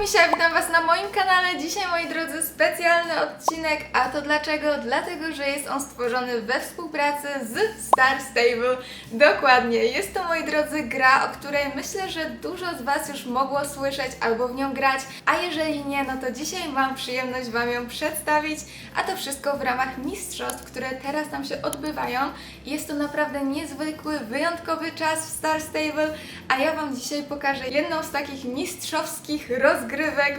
Misia, witam Was na moim kanale. Dzisiaj, moi drodzy, specjalny odcinek. A to dlaczego? Dlatego, że jest on stworzony we współpracy z Star Stable. Dokładnie. Jest to, moi drodzy, gra, o której myślę, że dużo z Was już mogło słyszeć albo w nią grać. A jeżeli nie, no to dzisiaj mam przyjemność Wam ją przedstawić. A to wszystko w ramach mistrzostw, które teraz nam się odbywają. Jest to naprawdę niezwykły, wyjątkowy czas w Star Stable. A ja Wam dzisiaj pokażę jedną z takich mistrzowskich rozgrywek.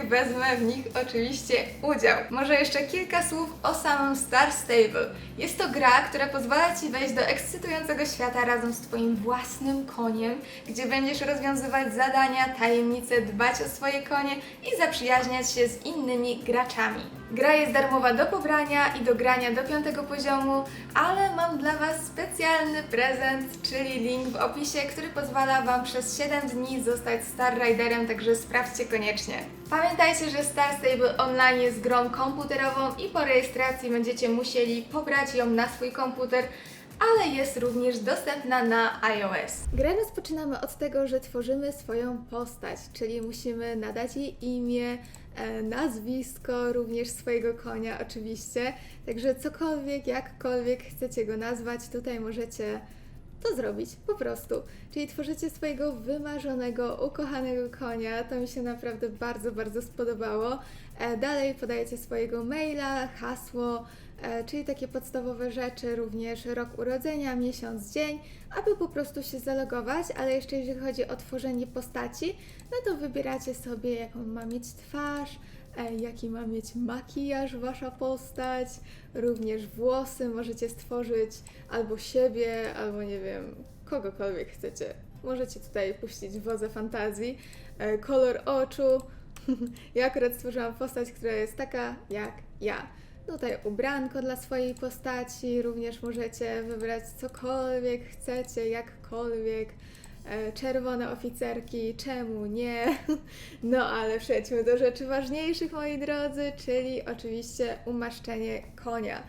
Wezmę w nich oczywiście udział. Może jeszcze kilka słów o samym Star Stable. Jest to gra, która pozwala Ci wejść do ekscytującego świata razem z Twoim własnym koniem, gdzie będziesz rozwiązywać zadania, tajemnice, dbać o swoje konie i zaprzyjaźniać się z innymi graczami. Gra jest darmowa do pobrania i do grania do piątego poziomu, ale mam dla Was specjalny prezent, czyli link w opisie, który pozwala Wam przez 7 dni zostać Star Riderem, także sprawdźcie koniecznie. Pamiętajcie, że Star Stable Online jest grą komputerową i po rejestracji będziecie musieli pobrać ją na swój komputer, ale jest również dostępna na iOS. Grę rozpoczynamy od tego, że tworzymy swoją postać, czyli musimy nadać jej imię, e, nazwisko, również swojego konia oczywiście. Także cokolwiek, jakkolwiek chcecie go nazwać, tutaj możecie to zrobić po prostu. Czyli tworzycie swojego wymarzonego, ukochanego konia. To mi się naprawdę bardzo, bardzo spodobało. E, dalej podajecie swojego maila, hasło, czyli takie podstawowe rzeczy, również rok urodzenia, miesiąc, dzień, aby po prostu się zalogować. Ale jeszcze jeżeli chodzi o tworzenie postaci, no to wybieracie sobie, jaką ma mieć twarz, e, jaki ma mieć makijaż wasza postać, również włosy możecie stworzyć albo siebie, albo nie wiem, kogokolwiek chcecie. Możecie tutaj puścić wodze fantazji, e, kolor oczu. ja akurat stworzyłam postać, która jest taka jak ja. Tutaj ubranko dla swojej postaci, również możecie wybrać cokolwiek chcecie, jakkolwiek. E, Czerwone oficerki, czemu nie? No ale przejdźmy do rzeczy ważniejszych, moi drodzy, czyli oczywiście umaszczenie konia.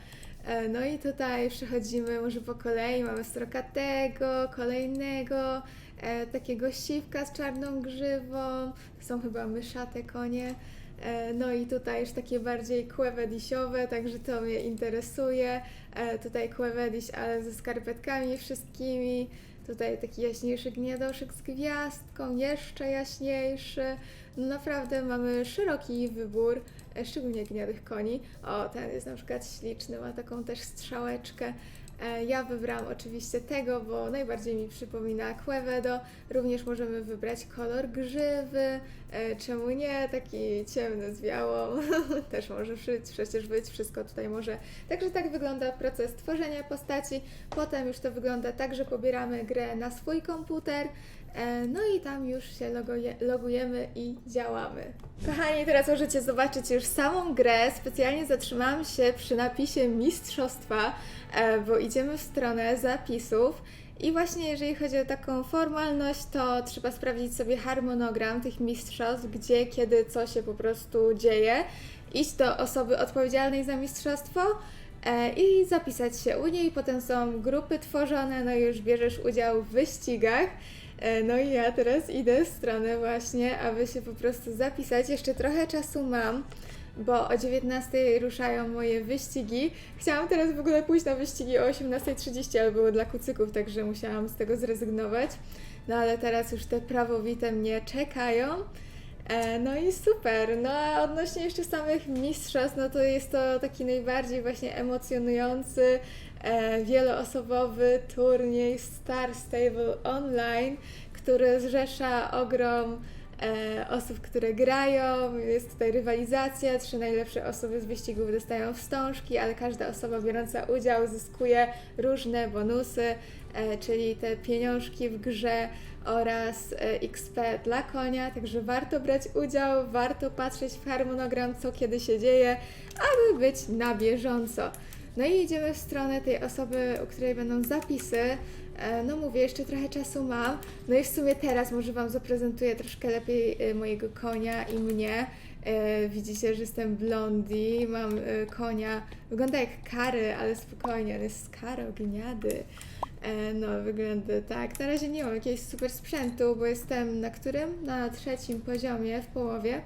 E, No i tutaj przechodzimy może po kolei, mamy strokatego, kolejnego, e, takiego siwka z czarną grzywą, to są chyba myszate konie. E, No i tutaj już takie bardziej kłewedisiowe, także to mnie interesuje. E, Tutaj kłewediś, ale ze skarpetkami wszystkimi. Tutaj taki jaśniejszy gniadoszek z gwiazdką, jeszcze jaśniejszy. No naprawdę mamy szeroki wybór, e, szczególnie gniadych koni. O, ten jest na przykład śliczny, ma taką też strzałeczkę. E, Ja wybrałam oczywiście tego, bo najbardziej mi przypomina Quevedo. Również możemy wybrać kolor grzywy, e, czemu nie, taki ciemny z białą. Też może przy- przecież być, wszystko tutaj może. Także tak wygląda proces tworzenia postaci. Potem już to wygląda tak, że pobieramy grę na swój komputer. E, No i tam już się loguje, logujemy i działamy. Kochani, teraz możecie zobaczyć już samą grę. Specjalnie zatrzymałam się przy napisie mistrzostwa, e, bo idziemy w stronę zapisów. I właśnie jeżeli chodzi o taką formalność, to trzeba sprawdzić sobie harmonogram tych mistrzostw, gdzie, kiedy, co się po prostu dzieje. Iść do osoby odpowiedzialnej za mistrzostwo e, i zapisać się u niej. Potem są grupy tworzone, no i już bierzesz udział w wyścigach. E, No i ja teraz idę w stronę właśnie, aby się po prostu zapisać. Jeszcze trochę czasu mam, bo o 19.00 ruszają moje wyścigi. Chciałam teraz w ogóle pójść na wyścigi o 18.30, ale było dla kucyków, także musiałam z tego zrezygnować. No ale teraz już te prawowite mnie czekają. E, No i super. No a odnośnie jeszcze samych mistrzostw, no to jest to taki najbardziej właśnie emocjonujący, wieloosobowy turniej Star Stable Online, który zrzesza ogrom e, osób, które grają. Jest tutaj rywalizacja. Trzy najlepsze osoby z wyścigów dostają wstążki, ale każda osoba biorąca udział zyskuje różne bonusy, e, czyli te pieniążki w grze oraz e, XP dla konia. Także warto brać udział, warto patrzeć w harmonogram, co kiedy się dzieje, aby być na bieżąco. No i idziemy w stronę tej osoby, u której będą zapisy. E, No mówię, jeszcze trochę czasu mam. No i w sumie teraz może Wam zaprezentuję troszkę lepiej e, mojego konia i mnie. E, Widzicie, że jestem blondi, mam konia. Wygląda jak kary, ale spokojnie, on jest z karogniady. E, No, wygląda tak. Na razie nie mam jakiegoś super sprzętu, bo jestem na którym? Na trzecim poziomie, w połowie.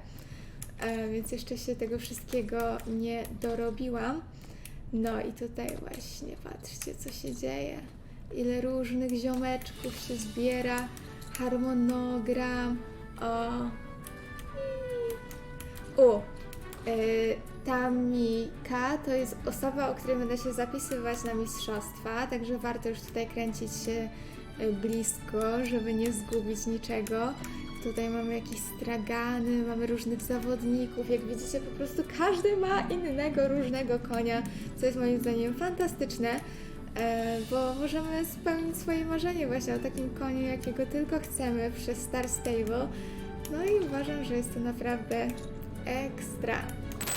więc jeszcze się tego wszystkiego nie dorobiłam. No i tutaj właśnie patrzcie, co się dzieje. Ile różnych ziomeczków się zbiera. Harmonogram. O. U. Y, ta Mika to jest osoba, o której będę się zapisywać na mistrzostwa, także warto już tutaj kręcić się y, blisko, żeby nie zgubić niczego. Tutaj mamy jakieś stragany, mamy różnych zawodników. Jak widzicie, po prostu każdy ma innego, różnego konia, co jest moim zdaniem fantastyczne, e, bo możemy spełnić swoje marzenie właśnie o takim koniu, jakiego tylko chcemy przez Star Stable. No i uważam, że jest to naprawdę ekstra.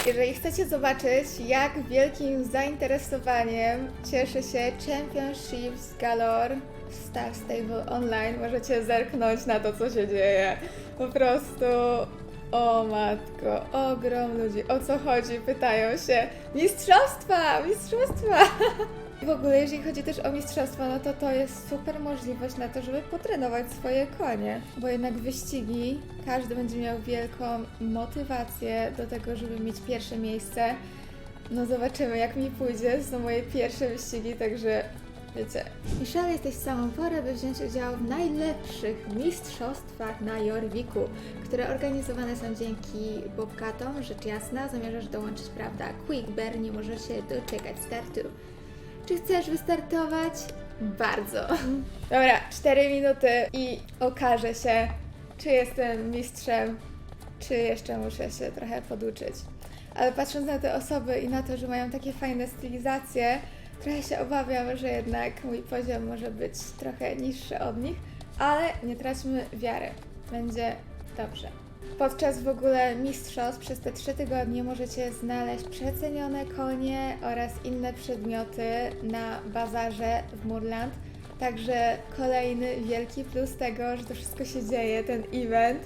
Jeżeli chcecie zobaczyć, jak wielkim zainteresowaniem cieszy się Championships Galore w Star Stable Online, możecie zerknąć na to, co się dzieje. Po prostu, o matko, ogrom ludzi. O co chodzi? Pytają się. Mistrzostwa! Mistrzostwa! W ogóle, jeżeli chodzi też o mistrzostwa, no to to jest super możliwość na to, żeby potrenować swoje konie, bo jednak wyścigi, każdy będzie miał wielką motywację do tego, żeby mieć pierwsze miejsce. No zobaczymy, jak mi pójdzie, są moje pierwsze wyścigi, także wiecie. Michelle, jesteś w samą porę, by wziąć udział w najlepszych mistrzostwach na Jorwiku, które organizowane są dzięki Bobcatom, rzecz jasna, zamierzasz dołączyć, prawda? Quick Bear, nie możesz się doczekać startu. Czy chcesz wystartować? Bardzo. Dobra, 4 minuty i okaże się, czy jestem mistrzem, czy jeszcze muszę się trochę poduczyć. Ale patrząc na te osoby i na to, że mają takie fajne stylizacje, trochę się obawiam, że jednak mój poziom może być trochę niższy od nich, ale nie traćmy wiary. Będzie dobrze. Podczas w ogóle mistrzostw przez te trzy tygodnie możecie znaleźć przecenione konie oraz inne przedmioty na bazarze w Murland. Także kolejny wielki plus tego, że to wszystko się dzieje, ten event.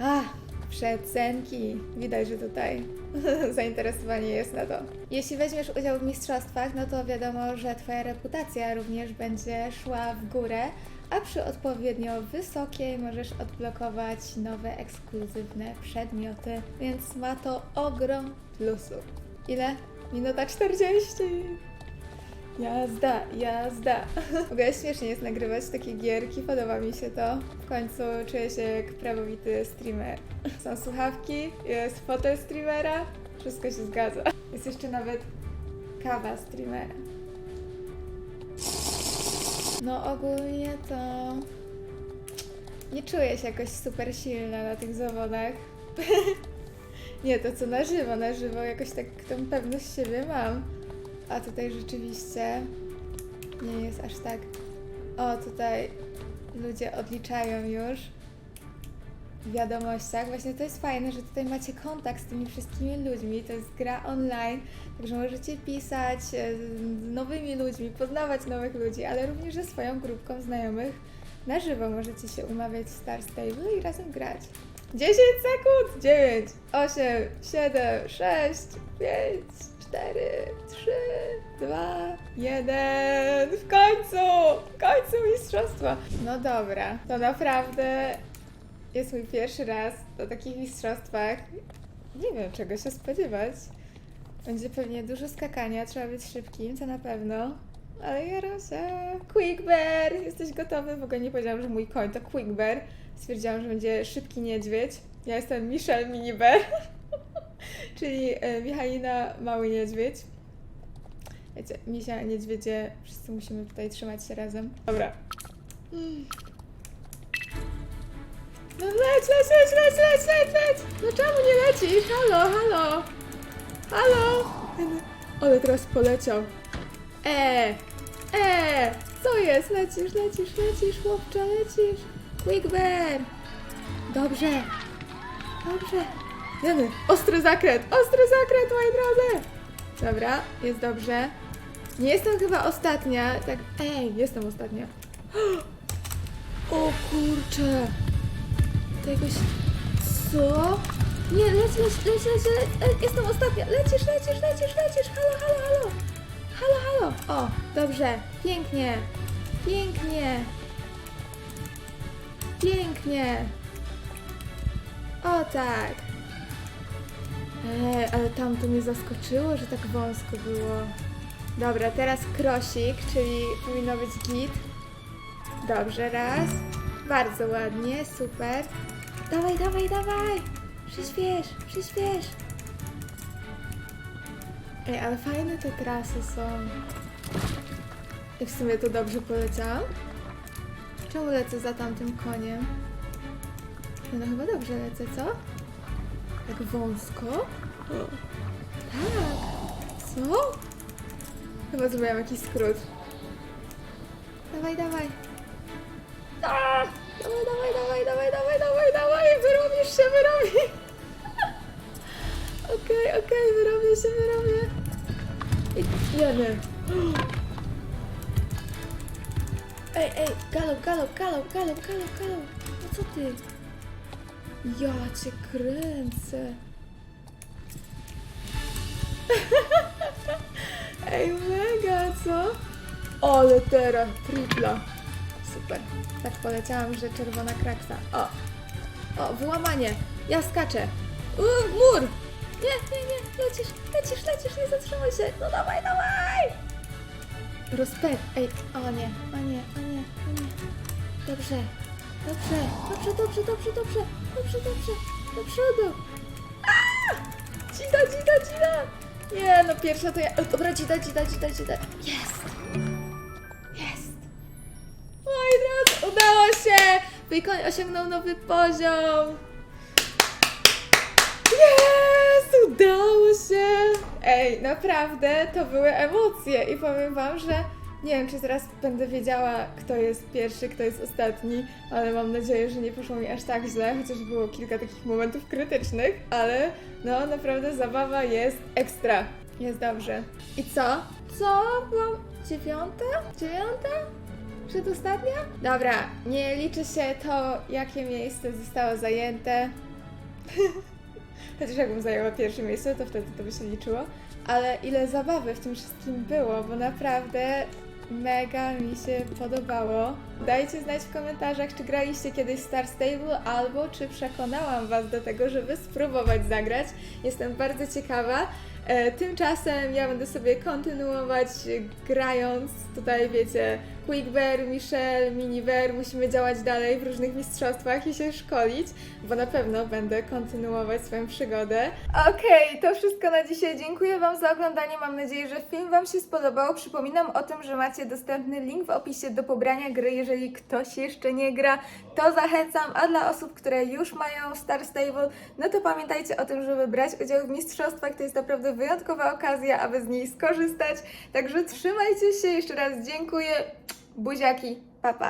Ach, przecenki. Widać, że tutaj zainteresowanie jest na to. Jeśli weźmiesz udział w mistrzostwach, no to wiadomo, że Twoja reputacja również będzie szła w górę, a przy odpowiednio wysokiej możesz odblokować nowe ekskluzywne przedmioty, więc ma to ogrom plusów. Ile? Minuta 40. Jazda, jazda. W ogóle śmiesznie jest nagrywać takie gierki, podoba mi się to. W końcu czuję się jak prawowity streamer. Są słuchawki, jest fotel streamera, wszystko się zgadza. Jest jeszcze nawet kawa streamera. No ogólnie to nie czuję się jakoś super silna na tych zawodach. nie, to co na żywo, na żywo jakoś tak tą pewność siebie mam. A tutaj rzeczywiście nie jest aż tak. O, tutaj ludzie odliczają już w wiadomościach. Właśnie to jest fajne, że tutaj macie kontakt z tymi wszystkimi ludźmi. To jest gra online, także możecie pisać e, z nowymi ludźmi, poznawać nowych ludzi, ale również ze swoją grupką znajomych na żywo możecie się umawiać w Star Stable i razem grać. 10 sekund! 9, 8, 7, 6, 5, 4, 3, 2, 1. W końcu! W końcu mistrzostwa! No dobra, to naprawdę jest mój pierwszy raz na takich mistrzostwach. Nie wiem, czego się spodziewać. Będzie pewnie dużo skakania, trzeba być szybkim, to na pewno. Ale jaram się. Quick Bear! Jesteś gotowy? W ogóle nie powiedziałam, że mój koń to Quick Bear. Stwierdziłam, że będzie szybki niedźwiedź. Ja jestem Michelle Mini Bear, czyli e, Michalina Mały Niedźwiedź. Wiecie, Misia, niedźwiedzie, wszyscy musimy tutaj trzymać się razem. Dobra. Mm. No leć, leć, leć, leć, leć, leć, leć! No czemu nie lecisz? Halo, halo! Halo! Ale teraz poleciał. E, e, co jest? Lecisz, lecisz, lecisz, chłopcze, lecisz. Quick bear. Dobrze. Dobrze. Wiemy. Ostry zakręt, ostry zakręt, moi drodzy. Dobra, jest dobrze. Nie jestem chyba ostatnia, tak, ej, jestem ostatnia. O kurczę. Tegoś, co? Nie, leć, leć, leć, leć, leć, jestem ostatnia. Lecisz, lecisz, lecisz, lecisz, halo, halo, halo. Halo, halo. O, dobrze, pięknie, pięknie. Pięknie. O tak. Eee, ale tam to mnie zaskoczyło, że tak wąsko było. Dobra, teraz krosik, czyli powinno być git. Dobrze, raz. Bardzo ładnie, super. Dawaj, dawaj, dawaj! Przyspiesz, przyspiesz! Ej, ale fajne te trasy są. I w sumie to dobrze poleciałam? Czemu lecę za tamtym koniem? No chyba dobrze lecę, co? Tak wąsko? Tak. Co? Chyba zrobiłam jakiś skrót. Dawaj, dawaj. A! Dawaj, dawaj, dawaj, dawaj, dawaj, dawaj, dawaj, wyrobisz się, wyrobi. Okej, okej, wyrobię się, wyrobię. I jemy. Ej, ej, galop, galop, galop, galop, galop, galop. No co ty? Ja cię kręcę. Ej, mega, co? Ale teraz tripla. Super. Tak poleciałam, że czerwona kraksa. O! O, wyłamanie. Ja skaczę. Uuu, mur! Nie, nie, nie, lecisz, lecisz, lecisz, nie zatrzymaj się. No dawaj, dawaj! Rozpęd. Ej, o nie, o nie, o nie, o nie. Dobrze, dobrze, dobrze, dobrze, dobrze, dobrze, dobrze, dobrze, do przodu. Cida, cida, cida. Nie, no pierwsza to ja. Dobra, cida, cida, cida, cida. Jest! Jest! Moi drodzy, udało się! Wikoń osiągnął nowy poziom. Jest! Udało się! Ej, naprawdę to były emocje i powiem wam, że nie wiem, czy teraz będę wiedziała, kto jest pierwszy, kto jest ostatni, ale mam nadzieję, że nie poszło mi aż tak źle, chociaż było kilka takich momentów krytycznych, ale no naprawdę zabawa jest ekstra. Jest dobrze. I co? Co? Byłam dziewiąta? Dziewiąta? Przedostatnia? Dobra, nie liczy się to, jakie miejsce zostało zajęte. Chociaż jakbym zajęła pierwsze miejsce, to wtedy to by się liczyło. Ale ile zabawy w tym wszystkim było, bo naprawdę mega mi się podobało. Dajcie znać w komentarzach, czy graliście kiedyś Star Stable, albo czy przekonałam Was do tego, żeby spróbować zagrać. Jestem bardzo ciekawa. E, tymczasem ja będę sobie kontynuować grając tutaj, wiecie, Quickbear, Michelle, Miniver. Musimy działać dalej w różnych mistrzostwach i się szkolić, bo na pewno będę kontynuować swoją przygodę. Okej, to wszystko na dzisiaj. Dziękuję Wam za oglądanie. Mam nadzieję, że film Wam się spodobał. Przypominam o tym, że macie dostępny link w opisie do pobrania gry. Jeżeli ktoś jeszcze nie gra, to zachęcam. A dla osób, które już mają Star Stable, no to pamiętajcie o tym, żeby brać udział w mistrzostwach. To jest naprawdę wyjątkowa okazja, aby z niej skorzystać. Także trzymajcie się. Jeszcze raz dziękuję. Buziaki. Pa, pa.